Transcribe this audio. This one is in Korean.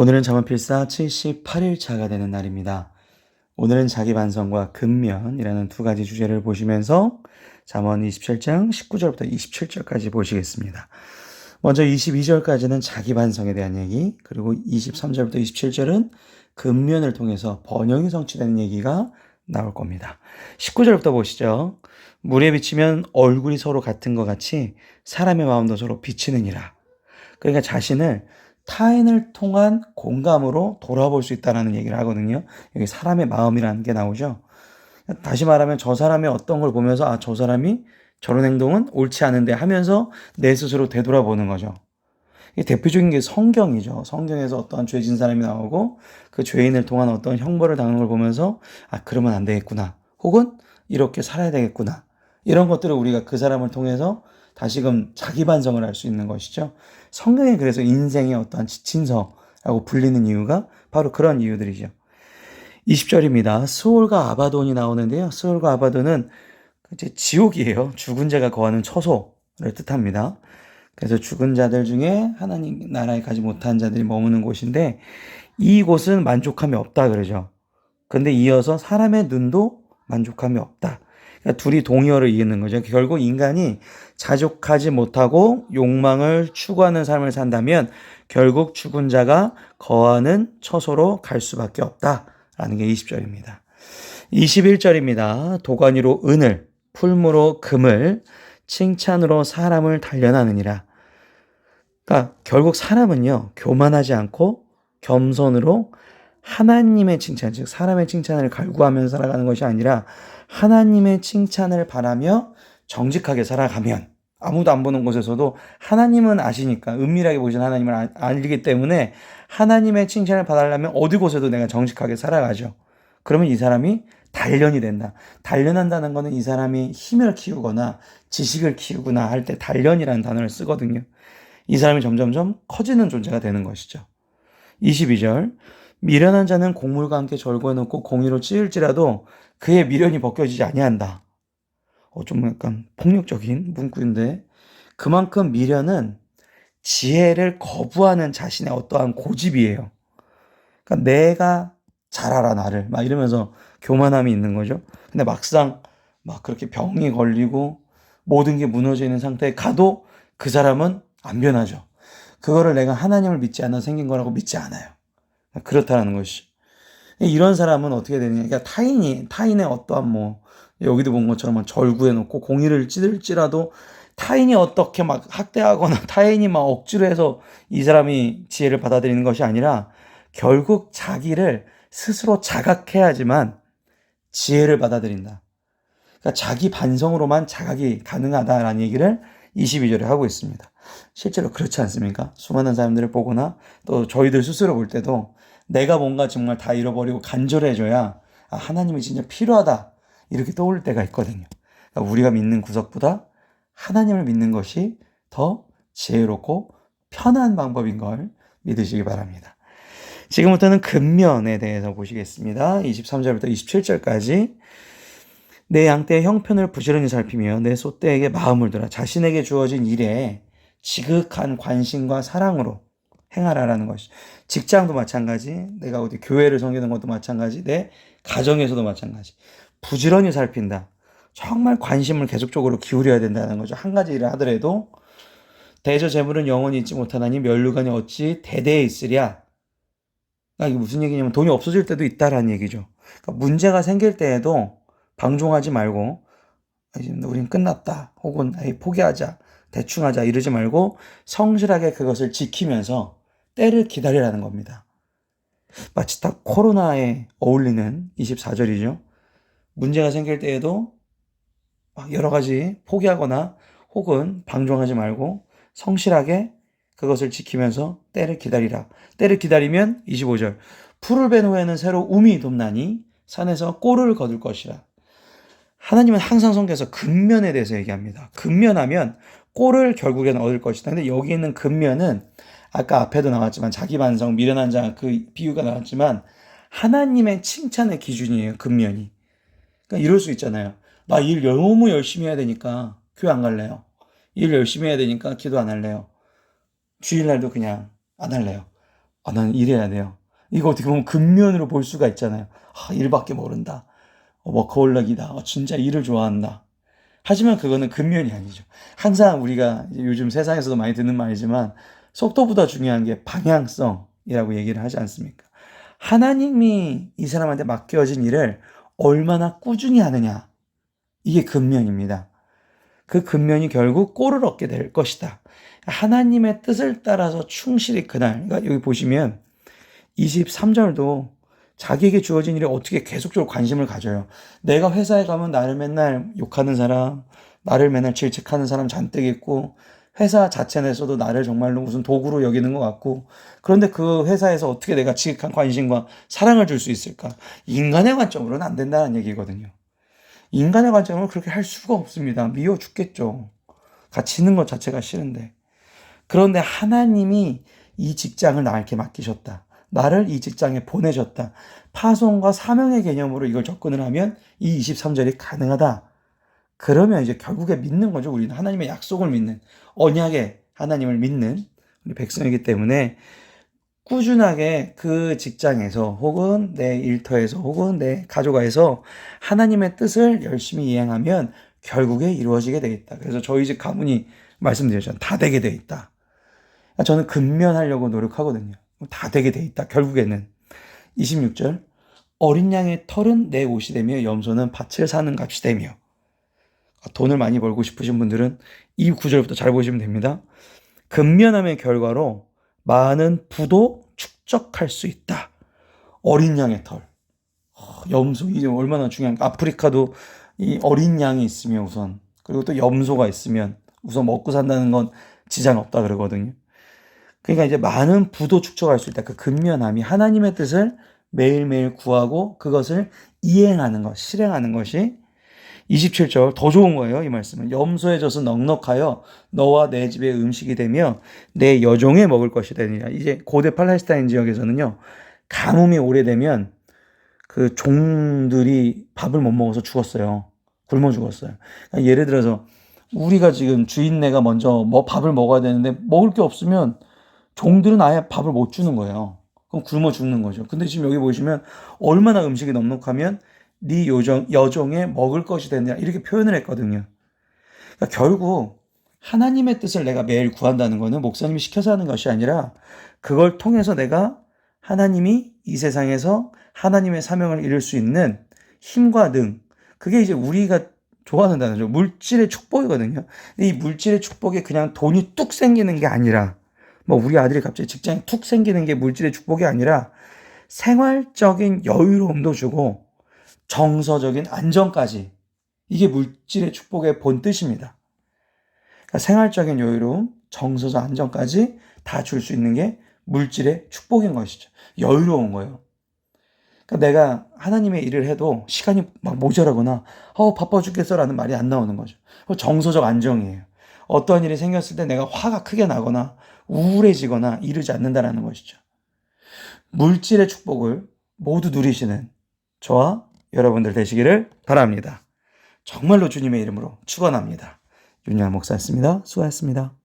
오늘은 잠언필사 78일차가 되는 날입니다. 오늘은 자기 반성과 근면이라는 두 가지 주제를 보시면서 잠언 27장 19절부터 27절까지 보시겠습니다. 먼저 22절까지는 자기 반성에 대한 얘기, 그리고 23절부터 27절은 근면을 통해서 번영이 성취되는 얘기가 나올 겁니다. 19절부터 보시죠. 물에 비치면 얼굴이 서로 같은 것 같이 사람의 마음도 서로 비치느니라. 그러니까 자신을 타인을 통한 공감으로 돌아볼 수 있다는 얘기를 하거든요. 여기 사람의 마음이라는 게 나오죠. 다시 말하면 저 사람의 어떤 걸 보면서 아, 저 사람이 저런 행동은 옳지 않은데 하면서 내 스스로 되돌아보는 거죠. 이 대표적인 게 성경이죠. 성경에서 어떠한 죄진 사람이 나오고 그 죄인을 통한 어떤 형벌을 당하는 걸 보면서 아, 그러면 안 되겠구나. 혹은 이렇게 살아야 되겠구나. 이런 것들을 우리가 그 사람을 통해서 다시금 자기 반성을 할 수 있는 것이죠. 성경이 그래서 인생의 어떠한 지친서라고 불리는 이유가 바로 그런 이유들이죠. 20절입니다. 스올과 아바돈이 나오는데요. 스올과 아바돈은 이제 지옥이에요. 죽은 자가 거하는 처소를 뜻합니다. 그래서 죽은 자들 중에 하나님 나라에 가지 못한 자들이 머무는 곳인데 이곳은 만족함이 없다 그러죠. 근데 이어서 사람의 눈도 만족함이 없다. 그러니까 둘이 동의어를 이기는 거죠. 결국 인간이 자족하지 못하고 욕망을 추구하는 삶을 산다면 결국 죽은 자가 거하는 처소로 갈 수밖에 없다라는 게 20절입니다. 21절입니다. 도가니로 은을, 풀무로 금을, 칭찬으로 사람을 단련하느니라. 그러니까 결국 사람은요, 교만하지 않고 겸손으로 하나님의 칭찬, 즉 사람의 칭찬을 갈구하면서 살아가는 것이 아니라 하나님의 칭찬을 바라며 정직하게 살아가면 아무도 안 보는 곳에서도 하나님은 아시니까 은밀하게 보시는 하나님을 아, 알기 때문에 하나님의 칭찬을 받으려면 어디 곳에도 내가 정직하게 살아가죠. 그러면 이 사람이 단련이 된다. 단련한다는 것은 이 사람이 힘을 키우거나 지식을 키우거나 할 때 단련이라는 단어를 쓰거든요. 이 사람이 점점점 커지는 존재가 되는 것이죠. 22절. 미련한 자는 곡물과 함께 절구해 놓고 공의로 찌을지라도 그의 미련이 벗겨지지 아니한다. 어, 좀 약간 폭력적인 문구인데 그만큼 미련은 지혜를 거부하는 자신의 어떠한 고집이에요. 그러니까 내가 잘 알아 나를 막 이러면서 교만함이 있는 거죠. 근데 막상 막 그렇게 병이 걸리고 모든 게 무너져 있는 상태에 가도 그 사람은 안 변하죠. 그거를 내가 하나님을 믿지 않아 생긴 거라고 믿지 않아요. 그렇다는 것이. 이런 사람은 어떻게 되느냐. 그러니까 타인이, 타인의 어떠한 뭐, 여기도 본 것처럼 절구해 놓고 공의를 찌들지라도 타인이 어떻게 막 학대하거나 타인이 막 억지로 해서 이 사람이 지혜를 받아들이는 것이 아니라 결국 자기를 스스로 자각해야지만 지혜를 받아들인다. 그러니까 자기 반성으로만 자각이 가능하다라는 얘기를 22절에 하고 있습니다. 실제로 그렇지 않습니까? 수많은 사람들을 보거나 또 저희들 스스로 볼 때도 내가 뭔가 정말 다 잃어버리고 간절해져야 아, 하나님이 진짜 필요하다. 이렇게 떠올 때가 있거든요. 그러니까 우리가 믿는 구석보다 하나님을 믿는 것이 더 지혜롭고 편한 방법인 걸 믿으시기 바랍니다. 지금부터는 근면에 대해서 보시겠습니다. 23절부터 27절까지 내 양떼의 형편을 부지런히 살피며 내 소떼에게 마음을 들어 자신에게 주어진 일에 지극한 관심과 사랑으로 행하라라는 것이 직장도 마찬가지 내가 어디 교회를 섬기는 것도 마찬가지 내 가정에서도 마찬가지. 부지런히 살핀다. 정말 관심을 계속적으로 기울여야 된다는 거죠. 한 가지 일을 하더라도 대저 재물은 영원히 있지 못하나니 멸류관이 어찌 대대에 있으랴. 이게 무슨 얘기냐면 돈이 없어질 때도 있다라는 얘기죠. 그러니까 문제가 생길 때에도 방종하지 말고 우린 끝났다 혹은 포기하자 대충 하자 이러지 말고 성실하게 그것을 지키면서 때를 기다리라는 겁니다. 마치 딱 코로나에 어울리는 24절이죠. 문제가 생길 때에도 여러 가지 포기하거나 혹은 방종하지 말고 성실하게 그것을 지키면서 때를 기다리라. 때를 기다리면 25절. 풀을 벤 후에는 새로 움이 돋나니 산에서 꼴을 거둘 것이라. 하나님은 항상 성경에서 근면에 대해서 얘기합니다. 근면하면 꼴을 결국에는 얻을 것이다. 근데 여기 있는 근면은 아까 앞에도 나왔지만 자기 반성, 미련한 자 그 비유가 나왔지만 하나님의 칭찬의 기준이에요. 근면이. 그러니까 이럴 수 있잖아요. 나 일 너무 열심히 해야 되니까 교회 안 갈래요. 일 열심히 해야 되니까 기도 안 할래요. 주일날도 그냥 안 할래요. 아, 나는 일해야 돼요. 이거 어떻게 보면 근면으로 볼 수가 있잖아요. 아, 일밖에 모른다. 어, 워커홀릭이다. 어, 진짜 일을 좋아한다. 하지만 그거는 근면이 아니죠. 항상 우리가 요즘 세상에서도 많이 듣는 말이지만 속도보다 중요한 게 방향성이라고 얘기를 하지 않습니까? 하나님이 이 사람한테 맡겨진 일을 얼마나 꾸준히 하느냐. 이게 근면입니다. 그 근면이 결국 꼴을 얻게 될 것이다. 하나님의 뜻을 따라서 충실히 그날, 그러니까 여기 보시면 23절도 자기에게 주어진 일에 어떻게 계속적으로 관심을 가져요. 내가 회사에 가면 나를 맨날 욕하는 사람, 나를 맨날 질책하는 사람 잔뜩 있고, 회사 자체 내에서도 나를 정말로 무슨 도구로 여기는 것 같고, 그런데 그 회사에서 어떻게 내가 지극한 관심과 사랑을 줄 수 있을까? 인간의 관점으로는 안 된다는 얘기거든요. 인간의 관점으로 그렇게 할 수가 없습니다. 미워 죽겠죠. 있는 것 자체가 싫은데. 그런데 하나님이 이 직장을 나에게 맡기셨다. 나를 이 직장에 보내셨다. 파송과 사명의 개념으로 이걸 접근을 하면 이 23절이 가능하다. 그러면 이제 결국에 믿는 거죠. 우리는 하나님의 약속을 믿는, 언약의 하나님을 믿는 우리 백성이기 때문에 꾸준하게 그 직장에서 혹은 내 일터에서 혹은 내 가족에서 하나님의 뜻을 열심히 이행하면 결국에 이루어지게 되겠다. 그래서 저희 집 가문이 말씀드렸잖아요. 다 되게 돼 있다. 저는 근면하려고 노력하거든요. 다 되게 돼 있다. 결국에는 26절 어린 양의 털은 내 옷이 되며 염소는 밭을 사는 값이 되며 돈을 많이 벌고 싶으신 분들은 이 구절부터 잘 보시면 됩니다. 근면함의 결과로 많은 부도 축적할 수 있다. 어린 양의 털. 어, 염소 이게 얼마나 중요한 아프리카도 이 어린 양이 있으면 우선 그리고 또 염소가 있으면 우선 먹고 산다는 건 지장 없다 그러거든요. 그러니까 이제 많은 부도 축적할 수 있다. 그 근면함이 하나님의 뜻을 매일매일 구하고 그것을 이행하는 것, 실행하는 것이 27절 더 좋은 거예요. 이 말씀은 염소의 젖은 넉넉하여 너와 내 집의 음식이 되며 내 여종에 먹을 것이 되니라. 이제 고대 팔레스타인 지역에서는요. 가뭄이 오래되면 그 종들이 밥을 못 먹어서 죽었어요. 굶어 죽었어요. 그러니까 예를 들어서 우리가 지금 주인네가 먼저 뭐 밥을 먹어야 되는데 먹을 게 없으면 종들은 아예 밥을 못 주는 거예요. 그럼 굶어 죽는 거죠. 근데 지금 여기 보시면 얼마나 음식이 넉넉하면 네 요정, 여종에 먹을 것이 되느냐 이렇게 표현을 했거든요. 그러니까 결국 하나님의 뜻을 내가 매일 구한다는 것은 목사님이 시켜서 하는 것이 아니라 그걸 통해서 내가 하나님이 이 세상에서 하나님의 사명을 이룰 수 있는 힘과 능 그게 이제 우리가 좋아하는 단어죠. 물질의 축복이거든요. 이 물질의 축복이 그냥 돈이 뚝 생기는 게 아니라 뭐 우리 아들이 갑자기 직장이 툭 생기는 게 물질의 축복이 아니라 생활적인 여유로움도 주고 정서적인 안정까지 이게 물질의 축복의 본 뜻입니다. 그러니까 생활적인 여유로움, 정서적 안정까지 다 줄 수 있는 게 물질의 축복인 것이죠. 여유로운 거예요. 그러니까 내가 하나님의 일을 해도 시간이 막 모자라거나 어 바빠 죽겠어라는 말이 안 나오는 거죠. 정서적 안정이에요. 어떠한 일이 생겼을 때 내가 화가 크게 나거나 우울해지거나 이르지 않는다라는 것이죠. 물질의 축복을 모두 누리시는 저와 여러분들 되시기를 바랍니다. 정말로 주님의 이름으로 축원합니다. 윤양 목사였습니다. 수고하셨습니다.